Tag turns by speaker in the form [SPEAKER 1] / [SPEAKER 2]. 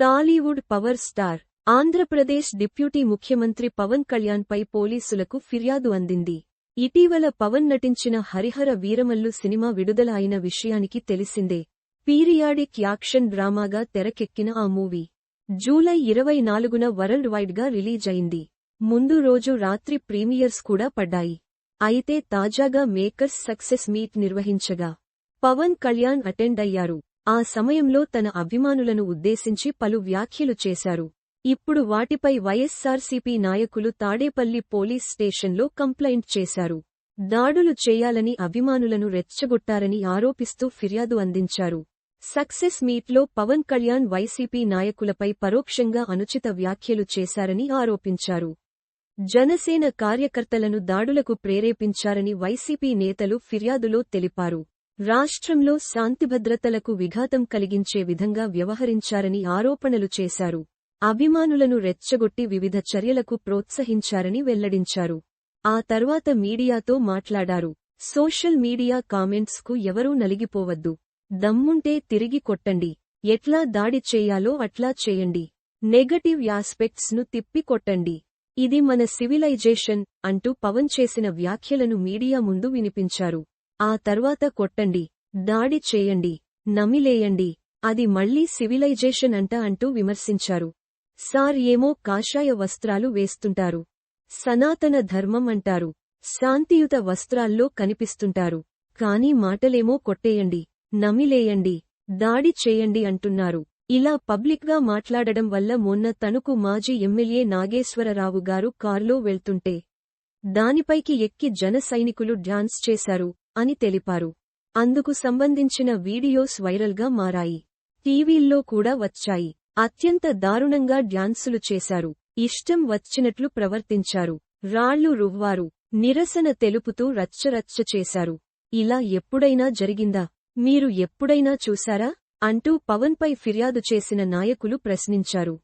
[SPEAKER 1] Tollywood power star Andhra Pradesh deputy ముఖ్యమంత్రి పవన్ కళ్యాణ్పై పోలీసులకు ఫిర్యాదు అందింది. ఇటీవల పవన్ నటించిన హరిహర వీరమల్లు సినిమా విడుదల అయిన విషయానికి తెలిసిందే. పీరియాడిక్ యాక్షన్ డ్రామాగా తెరకెక్కిన ఆ మూవీ జూలై ఇరవై నాలుగున వరల్డ్ వైడ్గా రిలీజ్ అయింది ముందు రోజు రాత్రి ప్రీమియర్స్ కూడా పడ్డాయి. అయితే తాజాగా మేకర్స్ సక్సెస్ మీట్ నిర్వహించగా పవన్ కళ్యాణ్ అటెండ్ అయ్యారు. ఆ సమయంలో తన అభిమానులను ఉద్దేశించి పలు వ్యాఖ్యలు చేశారు. ఇప్పుడు వాటిపై వైఎస్సార్సీపీ నాయకులు తాడేపల్లి పోలీస్ స్టేషన్లో కంప్లైంట్ చేశారు. దాడులు చేయాలని అభిమానులను రెచ్చగొట్టారని ఆరోపిస్తూ ఫిర్యాదు అందించారు. సక్సెస్ మీట్లో పవన్ కళ్యాణ్ వైసీపీ నాయకులపై పరోక్షంగా అనుచిత వ్యాఖ్యలు చేశారని ఆరోపించారు. జనసేన కార్యకర్తలను దాడులకు ప్రేరేపించారని వైసీపీ నేతలు ఫిర్యాదులో తెలిపారు. రాష్ట్రంలో శాంతిభద్రతలకు విఘాతం కలిగించే విధంగా వ్యవహరించారని ఆరోపణలు చేశారు. అభిమానులను రెచ్చగొట్టి వివిధ చర్యలకు ప్రోత్సహించారని వెల్లడించారు. ఆ తర్వాత మీడియాతో మాట్లాడారు. సోషల్ మీడియా కామెంట్స్కు ఎవరూ నలిగిపోవద్దు. దమ్ముంటే తిరిగి కొట్టండి. ఎట్లా దాడి చేయాలో అట్లా చేయండి. నెగటివ్ యాస్పెక్ట్స్ను ఇది మన సివిలైజేషన్ అంటూ పవన్ చేసిన వ్యాఖ్యలను మీడియా ముందు వినిపించారు. ఆ తర్వాత కొట్టండి దాడి చేయండి నమిలేయండి అది మళ్ళీ సివిలైజేషన్ అంట అంటూ విమర్శించారు. సార్ ఏమో కాషాయ వస్త్రాలు వేస్తుంటారు. సనాతన ధర్మం అంటారు. శాంతియుత వస్త్రాల్లో కనిపిస్తుంటారు. కాని మాటలేమో కొట్టేయండి నమిలేయండి దాడి చేయండి అంటున్నారు. ఇలా పబ్లిక్గా మాట్లాడడం వల్ల మొన్న తణుకు మాజీ ఎమ్మెల్యే నాగేశ్వరరావు గారు కారులో వెళ్తుంటే దానిపైకి ఎక్కి జన సైనికులు డ్యాన్స్ చేశారు అని తెలిపారు. అందుకు సంబంధించిన వీడియోస్ వైరల్గా మారాయి. టీవీల్లో కూడా వచ్చాయి. అత్యంత దారుణంగా డ్యాన్సులు చేశారు. ఇష్టం వచ్చినట్లు ప్రవర్తించారు. రాళ్ళు రువ్వారు. నిరసన తెలుపుతూ రచ్చరచ్చ చేశారు. ఇలా ఎప్పుడైనా జరిగిందా? మీరు ఎప్పుడైనా చూశారా? అంటూ పవన్పై ఫిర్యాదు చేసిన నాయకులు ప్రశ్నించారు.